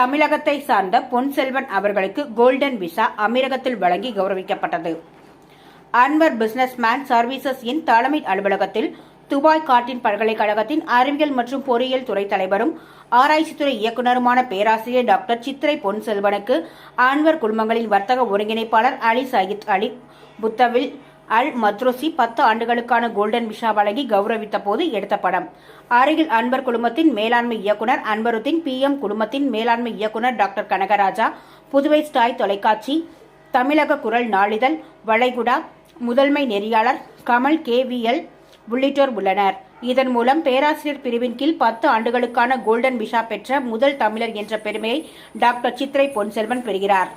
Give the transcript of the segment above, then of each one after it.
தமிழகத்தை சார்ந்த பொன்செல்வன் அவர்களுக்கு கோல்டன் விசா அமீரகத்தில் வழங்கி கௌரவிக்கப்பட்டது. அன்வர் பிசினஸ்மேன் சர்வீசஸ் இன் தலைமை அலுவலகத்தில் துபாய் காட்டின் பல்கலைக்கழகத்தின் அறிவியல் மற்றும் பொறியியல் துறை தலைவரும் ஆராய்ச்சித்துறை இயக்குநருமான பேராசிரியர் டாக்டர் சித்திரை பொன்செல்வனுக்கு அன்வர் குழுமங்களின் வர்த்தக ஒருங்கிணைப்பாளர் அலி சயித் அலி புத்தவில் அல் மத்ரோசி பத்து ஆண்டுகளுக்கான கோல்டன் விஷா வழங்கி கௌரவித்த போது எடுத்த படம். அருகில் அன்பர் குழுமத்தின் மேலாண்மை இயக்குனர் அன்பருத்தின் பி எம் குழுமத்தின் மேலாண்மை இயக்குனர் டாக்டர் கனகராஜா புதுவை ஸ்டாய் தொலைக்காட்சி தமிழக குரல் நாளிதழ் வளைகுடா முதன்மை நெறியாளர் கமல் கேவிஎல் உள்ளிட்டோர் உள்ளனர். இதன் மூலம் பேராசிரியர் பிரிவின் கீழ் பத்து ஆண்டுகளுக்கான கோல்டன் விஷா பெற்ற முதல் தமிழர் என்ற பெருமையை டாக்டர் சித்ரை பொன்செல்வன் பெறுகிறார்.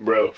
Bro.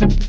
you